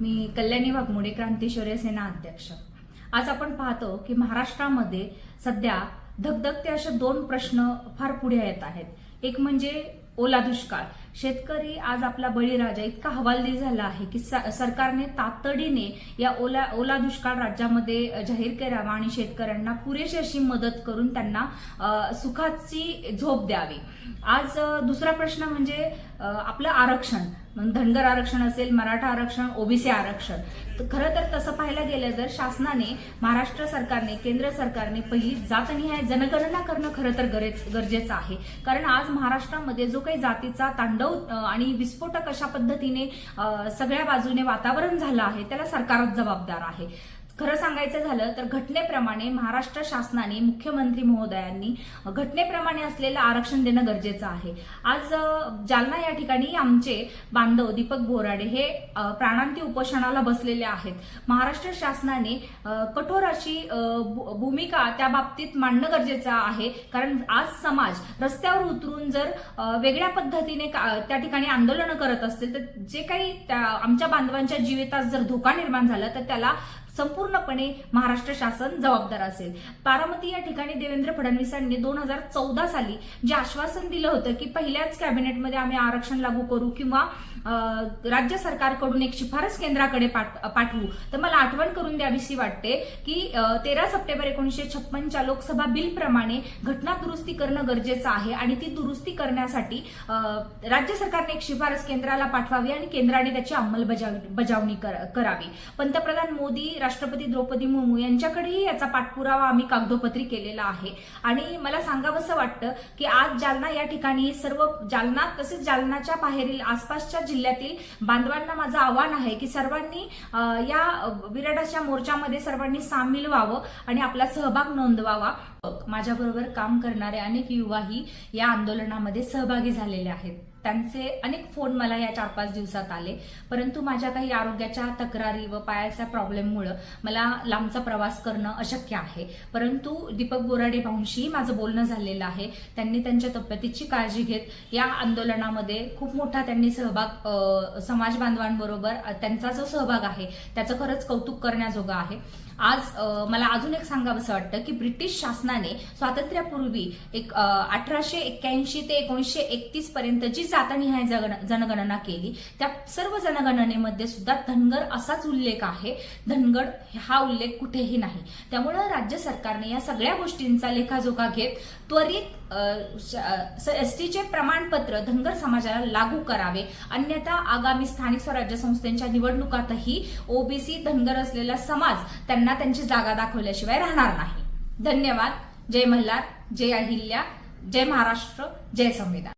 मी कल्याणी वाघमोडे क्रांतीशौर्य सेना अध्यक्ष. आज आपण पाहतो की महाराष्ट्रामध्ये सध्या धगधगते असे दोन प्रश्न फार पुढे येत आहेत. एक म्हणजे ओला दुष्काळ शेतकरी आज आपला बळीराजा इतका हवालदिल झाला आहे की सरकारने तातडीने या ओला ओला दुष्काळ राज्यामध्ये जाहीर करावा आणि शेतकऱ्यांना पुरेशी अशी मदत करून त्यांना सुखाची झोप द्यावी. आज दुसरा प्रश्न म्हणजे आपलं आरक्षण. धनगर आरक्षण असेल मराठा आरक्षण ओबीसी आरक्षण. खर खरं तर तसं पाहायला गेलं तर शासनाने महाराष्ट्र सरकारने केंद्र सरकारने पहिली जात आणि जनगणना करणं खरं तर गरज गरजेचं आहे. कारण आज महाराष्ट्रामध्ये जो काही जातीचा तांडव आणि विस्फोटक अशा पद्धतीने सगळ्या बाजूने वातावरण झालं आहे त्याला सरकारच जबाबदार आहे. खरं सांगायचं झालं तर घटनेप्रमाणे महाराष्ट्र शासनाने मुख्यमंत्री महोदयांनी घटनेप्रमाणे असलेलं आरक्षण देणं गरजेचं आहे. आज जालना या ठिकाणी आमचे बांधव दीपक बोराडे हे प्राणांती उपोषणाला बसलेले आहेत. महाराष्ट्र शासनाने कठोर अशी भूमिका त्या बाबतीत मांडणं गरजेचं आहे. कारण आज समाज रस्त्यावर उतरून जर वेगळ्या पद्धतीने का- त्या ठिकाणी आंदोलनं करत असतील तर जे काही त्या आमच्या बांधवांच्या जीवितात जर धोका निर्माण झाला तर त्याला संपूर्णपणे महाराष्ट्र शासन जबाबदार असेल. बारामती या ठिकाणी देवेंद्र फडणवीसांनी दोन हजार चौदा साली जे आश्वासन दिलं होतं की पहिल्याच कॅबिनेटमध्ये आम्ही आरक्षण लागू करू किंवा राज्य सरकारकडून एक शिफारस केंद्राकडे पाठवू तर मला आठवण करून द्यावीशी वाटते की तेरा सप्टेंबर एकोणीशे छप्पनच्या लोकसभा बिलप्रमाणे घटना दुरुस्ती करणं गरजेचं आहे आणि ती दुरुस्ती करण्यासाठी राज्य सरकारने एक शिफारस केंद्राला पाठवावी आणि केंद्राने त्याची अंमलबजावणी बजावणी कर- करावी. पंतप्रधान मोदी राष्ट्रपती द्रौपदी मुर्मू यांच्याकडेही याचा पाठपुरावा आम्ही कागदोपत्री केलेला आहे. आणि मला सांगावंसं वाटतं की आज जालना या ठिकाणी सर्व जालना तसेच जालनाच्या बाहेरील आसपासच्या जिल्ह्यातील बांधवांना माझं आव्हान आहे की सर्वांनी या विराटाच्या मोर्चामध्ये सर्वांनी सामील व्हावं आणि आपला सहभाग नोंदवावा. माझ्याबरोबर काम करणारे अनेक युवाही या आंदोलनामध्ये सहभागी झालेले आहेत. त्यांचे अनेक फोन मला या चार पाच दिवसात आले. परंतु माझ्या काही आरोग्याच्या तक्रारी व पायाच्या प्रॉब्लेममुळं मला लांबचा प्रवास करणं अशक्य आहे. परंतु दीपक बोराडे भाऊंशीही माझं बोलणं झालेलं आहे. त्यांनी त्यांच्या तब्येतीची काळजी घेत या आंदोलनामध्ये खूप मोठा त्यांनी सहभाग समाज बांधवांबरोबर त्यांचा जो सहभाग आहे त्याचं खरंच कौतुक करण्याजोगं आहे. आज मला अजून एक सांगावंसं वाटतं की ब्रिटिश शासनाने स्वातंत्र्यापूर्वी एक अठराशे एक्क्याऐंशी ते एकोणीसशे एकतीस पर्यंत जी जातनिहाय जनगणना केली त्या सर्व जनगणनेमध्ये सुद्धा धनगर असाच उल्लेख आहे. धनगर धनगड हा उल्लेख कुठेही नाही. त्यामुळं राज्य सरकारने या सगळ्या गोष्टींचा लेखाजोखा घेत त्वरित एसटीचे प्रमाणपत्र धनगर समाजाला लागू करावे. अन्यथा आगामी स्थानिक स्वराज्य संस्थांच्या निवडणुकातही ओबीसी धनगर असलेला समाज त्यांना त्यांची जागा दाखवल्याशिवाय राहणार नाही. धन्यवाद. जय मल्हार. जय अहिल्या. जय महाराष्ट्र. जय संविधान.